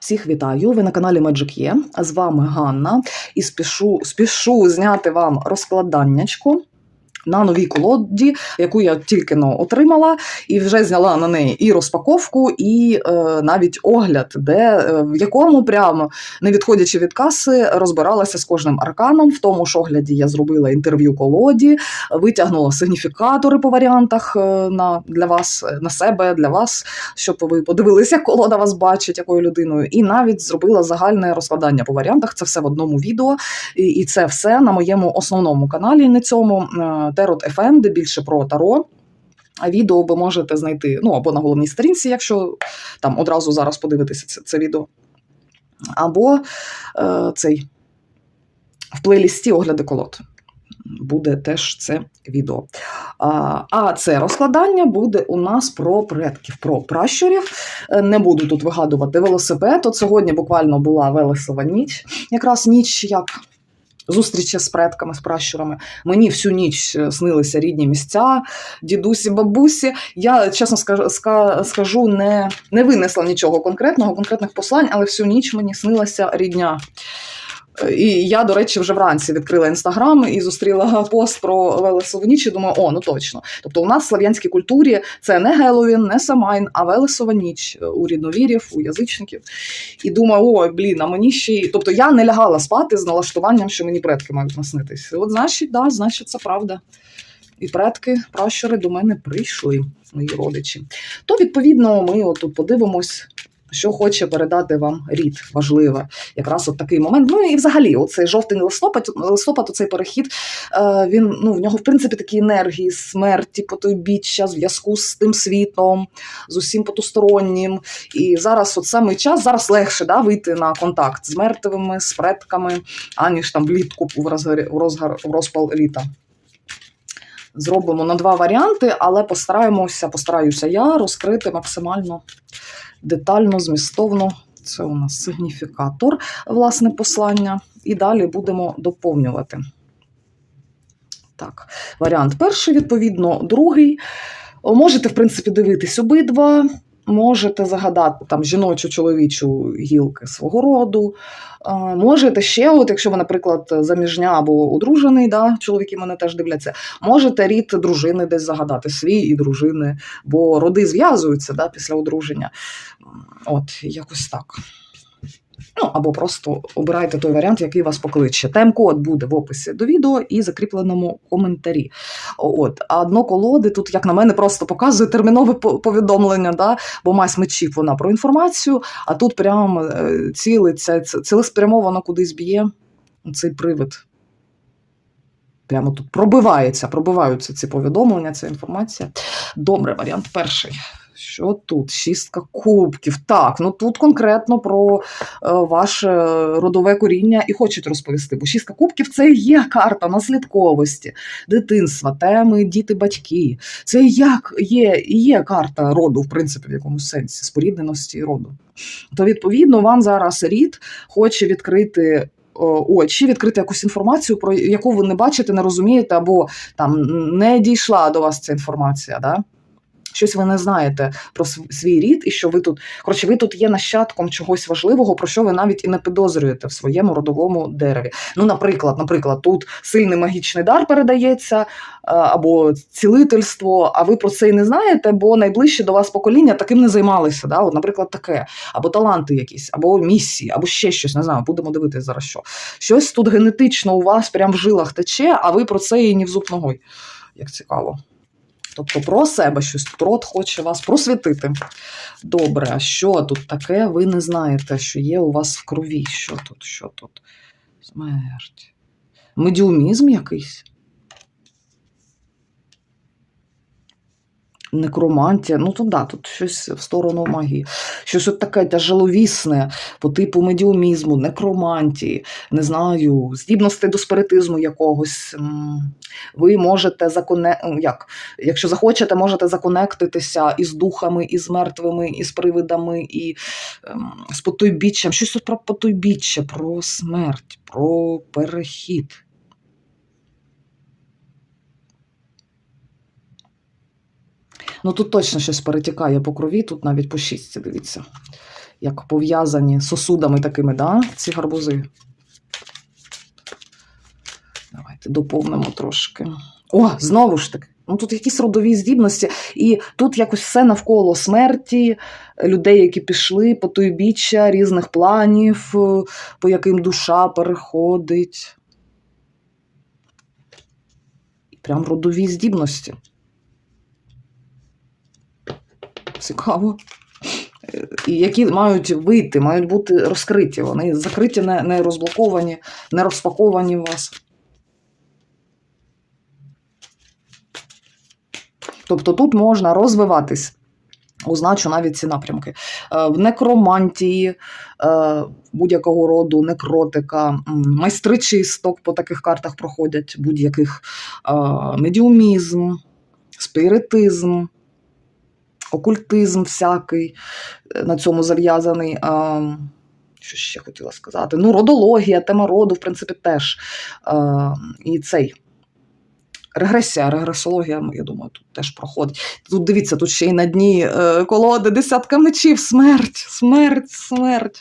Всіх вітаю! Ви на каналі Magic Є. З вами Ганна. І спішу, спішу зняти вам розкладаннячко на новій колоді, яку я тільки но отримала, і вже зняла на неї і розпаковку, і е, навіть огляд, де е, в якому прямо не відходячи від каси, розбиралася з кожним арканом. В тому ж огляді я зробила інтерв'ю колоді, витягнула сигніфікатори по варіантах е, на для вас, е, на себе, для вас, щоб ви подивилися, як колода вас бачить, якою людиною, і навіть зробила загальне розкладання по варіантах. Це все в одному відео, і, і це все на моєму основному каналі, не цьому е, Терот FM, де більше про таро. А відео ви можете знайти ну або на головній сторінці, якщо там одразу зараз подивитися це, це відео, або е, цей в плейлісті огляди колод. Буде теж це відео. А, а це розкладання буде у нас про предків, про пращурів. Е, Не буду тут вигадувати велосипед. От сьогодні буквально була велесова ніч, якраз ніч як. Зустрічі з предками, з пращурами. Мені всю ніч е, снилися рідні місця, дідусі, бабусі. Я, чесно скажу, скажу не, не винесла нічого конкретного, конкретних послань, але всю ніч мені снилася рідня. І я, до речі, вже вранці відкрила інстаграм і зустріла пост про Велесову ніч і думаю, о, ну точно. Тобто, у нас в слав'янській культурі це не Геловін, не Самайн, а Велесова ніч у рідновірів, у язичників. І думаю, ой, блін, а мені ще. Тобто я не лягала спати з налаштуванням, що мені предки мають наснитись. От, значить, да, значить, це правда. І предки, пращури до мене прийшли, мої родичі. То, відповідно, ми отут подивимось. Що хоче передати вам рід важливе, якраз от такий момент. Ну і взагалі, оцей жовтий листопад, листопад, оцей перехід, е, він ну в нього в принципі такі енергії смерті, потойбіччя, зв'язку з тим світом, з усім потустороннім. І зараз, от саме час, зараз легше да, вийти на контакт з мертвими, з предками, аніж там влітку в розгар, в розгар в розпал літа. Зробимо на два варіанти, але постараємося, постараюся я розкрити максимально детально, змістовно. Це у нас сигніфікатор, власне, послання. І далі будемо доповнювати. Так, варіант перший, відповідно, другий. Можете, в принципі, дивитись обидва. Можете загадати там жіночу чоловічу гілки свого роду. Можете ще, от якщо ви, наприклад, заміжня або одружений, да, чоловіки мене теж дивляться, можете рід дружини десь загадати, свій і дружини, бо роди зв'язуються да, після одруження. От, якось так. Ну, або просто обирайте той варіант, який вас покличе. Тайм-код буде в описі до відео і закріпленому коментарі. От, а дно колоди тут, як на мене, просто показує термінове повідомлення, да? бо мась мечів вона про інформацію, а тут прямо е, цілиться, цілеспрямовано кудись б'є цей привид. Прямо тут пробивається, пробиваються ці повідомлення, ця інформація. Добре, варіант перший. Що тут? Шістка кубків. Так, ну тут конкретно про е, ваше родове коріння і хочуть розповісти. Бо шістка кубків це є карта наслідковості, дитинства, теми діти, батьки. Це як є, є карта роду, в принципі, в якомусь сенсі, спорідненості роду. То, відповідно, вам зараз рід хоче відкрити. Очі відкрити якусь інформацію, про яку ви не бачите, не розумієте, або там не дійшла до вас ця інформація. Да? Щось ви не знаєте про свій рід, і що ви тут, коротше, ви тут є нащадком чогось важливого, про що ви навіть і не підозрюєте в своєму родовому дереві. Ну, наприклад, наприклад, тут сильний магічний дар передається, е, або цілительство, а ви про це і не знаєте, бо найближче до вас покоління таким не займалися. Да? От, наприклад, таке, або таланти якісь, або місії, або ще щось, не знаю, будемо дивитися зараз що. Щось тут генетично у вас прям в жилах тече, а ви про це і ні в зуб ногой. Як цікаво. Тобто про себе щось прот хоче вас просвітити. Добре, а що тут таке? Ви не знаєте, що є у вас в крові. Що тут? Що тут? Смерть. Медіумізм якийсь? Некромантія, ну то да, тут щось в сторону магії. Щось от таке тяжеловісне по типу медіумізму, некромантії, не знаю, здібностей до спиритизму якогось. Ви можете законе... як? Якщо захочете, можете законектитися із духами, із мертвими, із привидами, і ем, з потойбіччям. Щось тут про потойбіччя, про смерть, про перехід. Ну тут точно щось перетікає по крові, тут навіть по шістці, дивіться. як пов'язані сосудами такими, да? ці гарбузи. Давайте доповнимо трошки. О, знову ж таки. Ну, тут якісь родові здібності, і тут якось все навколо смерті, людей, які пішли по той біччя різних планів, е, по яким душа переходить. Прям родові здібності. Цікаво. Які мають вийти, мають бути розкриті. Вони закриті, не, розблоковані, не розпаковані у вас. Тобто тут можна розвиватись. Означу навіть ці напрямки. Е, В некромантії е, будь-якого роду, некротика, м, майстри чисток по таких картах проходять будь-яких е, медіумізм, спіритизм, окультизм всякий е, на цьому зав'язаний. Що ще хотіла сказати? Ну, родологія, тема роду, в принципі, теж. І цей. Регресія, регресологія, я думаю, тут теж проходить. Тут дивіться, тут ще й на дні е, колоди десятка мечів, смерть, смерть, смерть.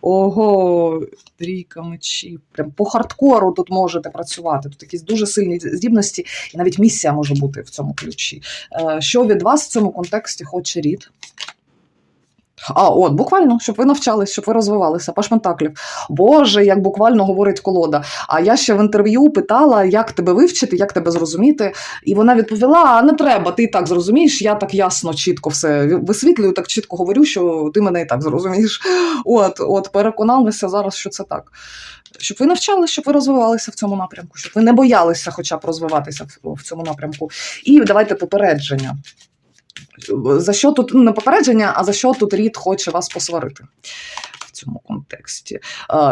Ого, трійка мечів. Прям по хардкору тут можете працювати. Тут якісь дуже сильні здібності, і навіть місія може бути в цьому ключі. Е, що від вас в цьому контексті хоче рід? А, от, буквально, щоб ви навчались, щоб ви розвивалися, паш Пентаклів. Боже, як буквально говорить колода. А я ще в інтерв'ю питала, як тебе вивчити, як тебе зрозуміти. І вона відповіла: а не треба, ти так зрозумієш. Я так ясно, чітко все висвітлюю, так чітко говорю, що ти мене і так зрозумієш. От, от переконалися зараз, що це так. Щоб ви навчалися, щоб ви розвивалися в цьому напрямку, щоб ви не боялися хоча б розвиватися в цьому напрямку. І давайте попередження. За що тут ну, не попередження, а за що тут рід хоче вас посварити в цьому контексті?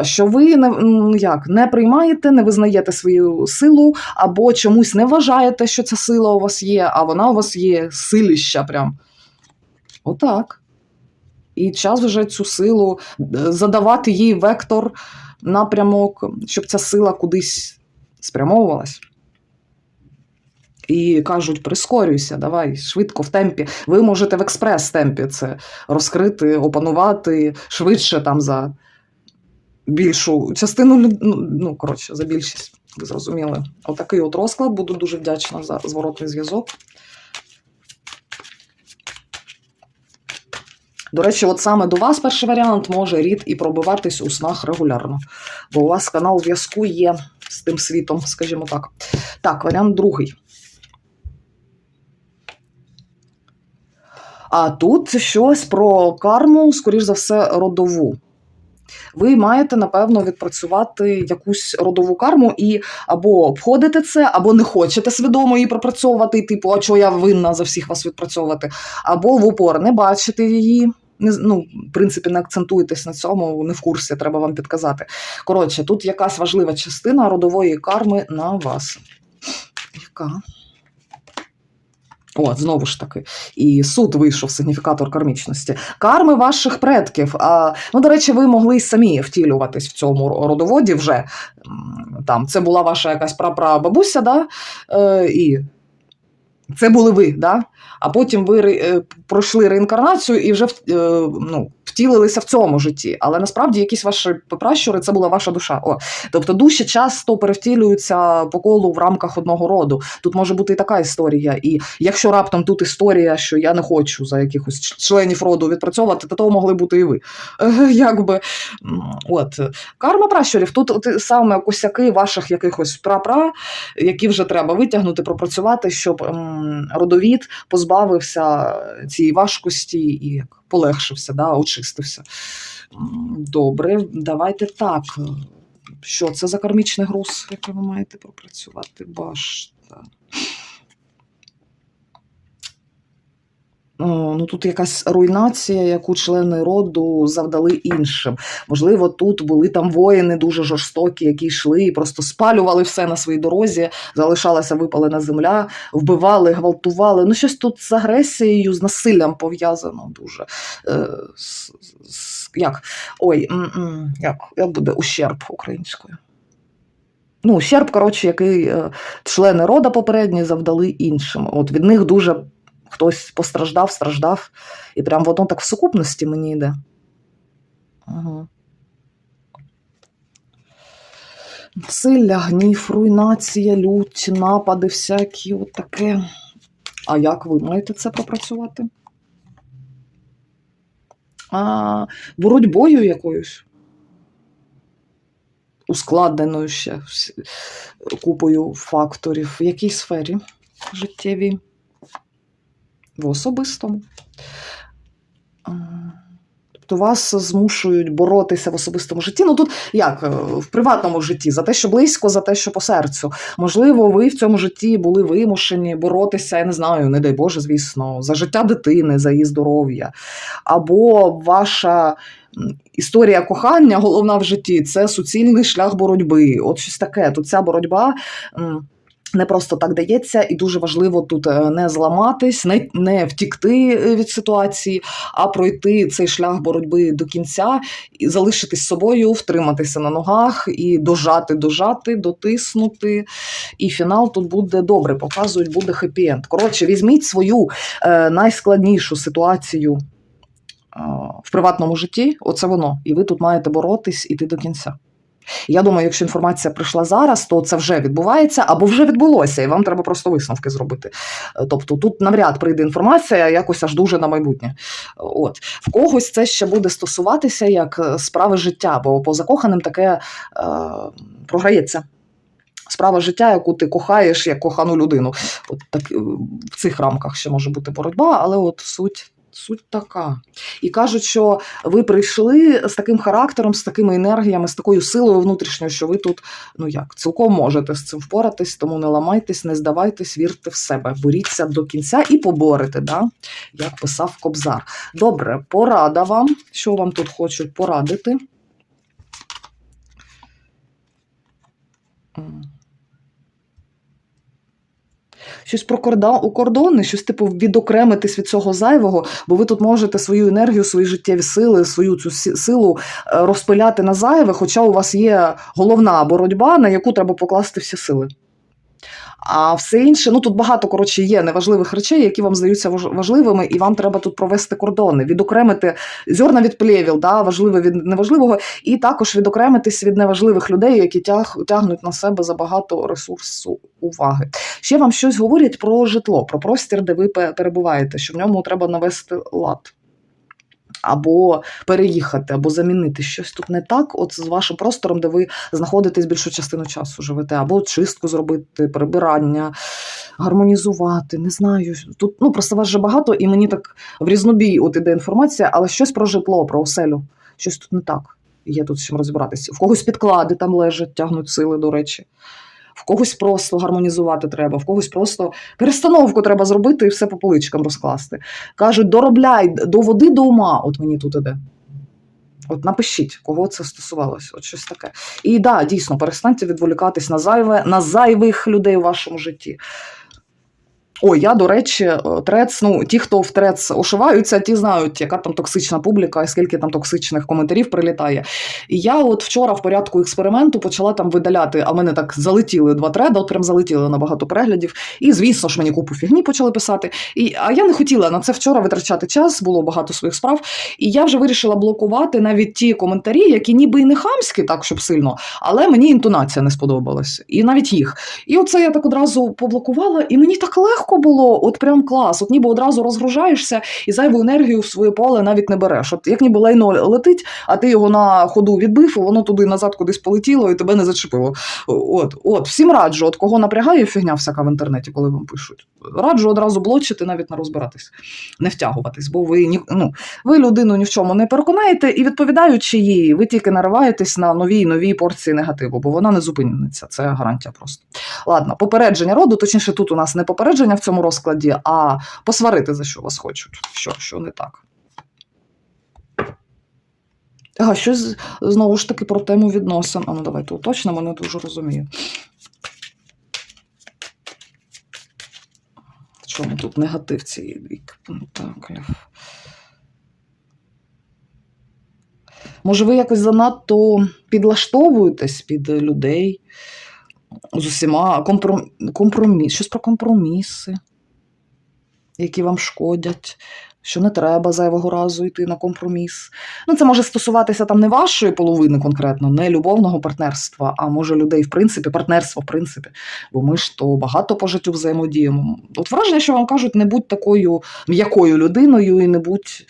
Що ви не, як, не приймаєте, не визнаєте свою силу, або чомусь не вважаєте, що ця сила у вас є, а вона у вас є силища прям. Отак. І час вже цю силу е, задавати їй вектор, напрямок, щоб ця сила кудись спрямовувалась. І кажуть, прискорюйся, давай швидко в темпі. Ви можете в експрес-темпі це розкрити, опанувати швидше там за більшу частину ну, ну, коротше, за більшість. Ви зрозуміли. Отакий от розклад. Буду дуже вдячна за зворотний зв'язок. До речі, от саме до вас перший варіант може рід і пробиватись у снах регулярно, бо у вас канал зв'язку є з тим світом, скажімо так. Так, варіант другий. А тут щось про карму, скоріш за все, родову. Ви маєте, напевно, відпрацювати якусь родову карму і або обходите це, або не хочете свідомо її пропрацьовувати, типу, а чого я винна за всіх вас відпрацьовувати, або в упор не бачите її. Не, ну, в принципі, не акцентуєтесь на цьому, не в курсі, треба вам підказати. Коротше, тут якась важлива частина родової карми на вас. Яка? О, знову ж таки, і суд вийшов сигніфікатор кармічності. Карми ваших предків. А, ну, до речі, ви могли й самі втілюватись в цьому родоводі вже. Там, це була ваша якась прапрабабуся, да? е, і це були ви, да? а потім ви е, пройшли реінкарнацію і вже е, ну, втілилися в цьому житті. Але насправді якісь ваші пращури це була ваша душа. О, тобто душі часто перевтілюються по колу в рамках одного роду. Тут може бути і така історія. І якщо раптом тут історія, що я не хочу за якихось членів роду відпрацьовувати, то того могли бути і ви. Е, Якби от карма пращурів. Тут саме косяки ваших якихось прапра, які вже треба витягнути, пропрацювати, щоб родовід позбавився цієї важкості і як полегшився, да, очистився. Добре, давайте так. Що це за кармічний груз, який ви маєте пропрацювати? Башта. Ну тут якась руйнація, яку члени роду завдали іншим. Можливо, тут були там воїни дуже жорстокі, які йшли і просто спалювали все на своїй дорозі, залишалася випалена земля, вбивали, гвалтували. Ну, щось тут з агресією, з насиллям пов'язано дуже. Е, з, з, як? Ой, як, як буде ущерб українською? Ну, ущерб, коротше, який е, члени рода попередні завдали іншим. От від них дуже хтось постраждав, страждав, і прям воно так в сукупності мені йде. Ага. Насилля, гнів, руйнація, лють, напади всякі, от таке. А як ви маєте це пропрацювати? А, боротьбою якоюсь? Ускладненою ще купою факторів. В якій сфері життєвій? В особистому. Тобто вас змушують боротися в особистому житті. Ну тут як е, в приватному житті за те, що близько, за те, що по серцю. Можливо, ви в цьому житті були вимушені боротися, я не знаю, не дай Боже, звісно, за життя дитини, за її здоров'я. Або ваша історія кохання, головна в житті, це суцільний шлях боротьби. От щось таке. Тут ця боротьба. Не просто так дається, і дуже важливо тут е, не зламатись, не, не втікти е, від ситуації, а пройти цей шлях боротьби до кінця і залишитись собою, втриматися на ногах і дожати, дожати, дотиснути. І фінал тут буде добре, показують, буде хеппі-енд. Коротше, візьміть свою е, найскладнішу ситуацію е, в приватному житті, оце воно. І ви тут маєте боротись іти до кінця. Я думаю, якщо інформація прийшла зараз, то це вже відбувається або вже відбулося, і вам треба просто висновки зробити. Е, Тобто тут навряд прийде інформація якось аж дуже на майбутнє. От в когось це ще буде стосуватися як е, справи життя, бо по закоханим таке е, програється. Справа життя, яку ти кохаєш як кохану людину. От так е, в цих рамках ще може бути боротьба, але от суть. Суть така. І кажуть, що ви прийшли з таким характером, з такими енергіями, з такою силою внутрішньою, що ви тут, ну як, цілком можете з цим впоратись, тому не ламайтесь, не здавайтесь, вірте в себе, боріться до кінця і поборете, да? як писав Кобзар. Добре, порада вам. Що вам тут хочуть порадити? Щось про у кордони, щось типу відокремитись від цього зайвого, бо ви тут можете свою енергію, свої життєві сили, свою цю силу е, розпиляти на зайве, хоча у вас є головна боротьба, на яку треба покласти всі сили. А все інше, ну тут багато коротше є неважливих речей, які вам здаються важ- важливими, і вам треба тут провести кордони, відокремити зерна від плєвіл, да, важливе від неважливого, і також відокремитись від неважливих людей, які тяг, тягнуть на себе забагато ресурсу уваги. Ще вам щось говорять про житло, про простір, де ви перебуваєте, що в ньому треба навести лад. Або переїхати, або замінити щось тут не так, от з вашим простором, де ви знаходитесь більшу частину часу живете, або чистку зробити, прибирання, гармонізувати. Не знаю. Тут ну просто вас вже багато, і мені так в різнобій от іде інформація, але щось про житло, про оселю. Щось тут не так. Є тут з чим розібратися. В когось підклади там лежать, тягнуть сили, до речі. В когось просто гармонізувати треба, в когось просто перестановку треба зробити і все по поличкам розкласти. Кажуть, доробляй до води до ума. От мені тут іде. От напишіть, кого це стосувалося, от щось таке. І да, дійсно, перестаньте відволікатись на зайве, на зайвих людей у вашому житті. Ой, я, до речі, е, трец, ну, ті, хто в трец ошиваються, ті знають, яка там токсична публіка скільки там токсичних коментарів прилітає. І я от вчора в порядку експерименту почала там видаляти, а мене так залетіли два треда, от прям залетіли на багато переглядів. І, звісно ж, мені купу фігні почали писати. І, а я не хотіла на це вчора витрачати час, було багато своїх справ. І я вже вирішила блокувати навіть ті коментарі, які ніби і не хамські, так щоб сильно, але мені інтонація не сподобалась. І навіть їх. І оце я так одразу поблокувала, і мені так легко було, от прям клас. От ніби одразу розгружаєшся і зайву енергію в своє поле навіть не береш. От як ніби лайно летить, а ти його на ходу відбив, і воно туди назад кудись полетіло і тебе не зачепило. От, от, всім раджу, от кого напрягає фігня всяка в інтернеті, коли вам пишуть. Раджу одразу блочити, навіть не розбиратись, не втягуватись, бо ви ні, ну, ви людину ні в чому не переконаєте, і відповідаючи їй, ви тільки нариваєтесь на нові і нові порції негативу, бо вона не зупиниться. Це гарантія просто. Ладно, попередження роду, точніше, тут у нас не попередження в цьому розкладі, а посварити за що вас хочуть. Що, що не так. А щось знову ж таки про тему відносин. А ну давайте уточнимо, не дуже розумію. Чому тут негатив цієї двійки? Пентаклів? Може, ви якось занадто підлаштовуєтесь під людей з усіма компром... компроміс, щось про компроміси, які вам шкодять. що не треба зайвого разу йти на компроміс. Ну, це може стосуватися там не вашої половини конкретно, не любовного партнерства, а може людей, в принципі, партнерства, в принципі. Бо ми ж то багато по життю взаємодіємо. От враження, що вам кажуть, не будь такою м'якою людиною і не будь.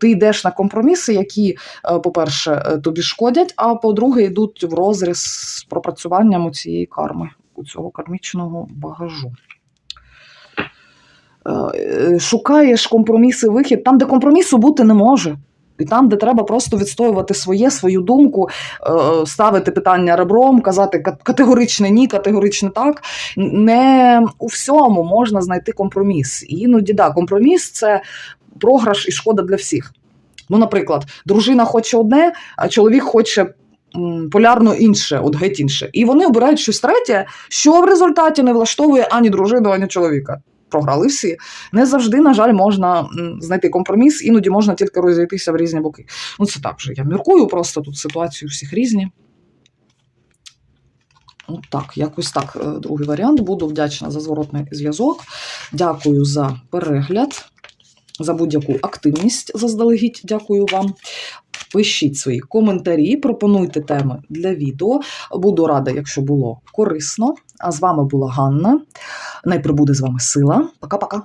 Ти йдеш на компроміси, які, е, по-перше, е, тобі шкодять, а по-друге, йдуть в розріз з пропрацюванням у цієї карми, у цього кармічного багажу. Е, Шукаєш компроміси, вихід там, де компромісу бути не може. І там, де треба просто відстоювати своє, свою думку, ставити питання ребром, казати категоричне ні, категоричне так. Не у всьому можна знайти компроміс. Іноді да, компроміс це програш і шкода для всіх. Ну, наприклад, дружина хоче одне, а чоловік хоче полярно інше, от геть інше. І вони обирають щось третє, що в результаті не влаштовує ані дружину, ані чоловіка. Програли всі. Не завжди, на жаль, можна знайти компроміс, іноді можна тільки розійтися в різні боки. Ну, це так вже. Я міркую, просто тут ситуації у всіх різні. От так, якось так. е, Другий варіант. Буду вдячна за зворотний зв'язок. Дякую за перегляд, за будь-яку активність заздалегідь. Дякую вам. Пишіть свої коментарі, пропонуйте теми для відео. Буду рада, якщо було корисно. А з вами була Ганна. Найприбуде з вами сила. Пока-пока.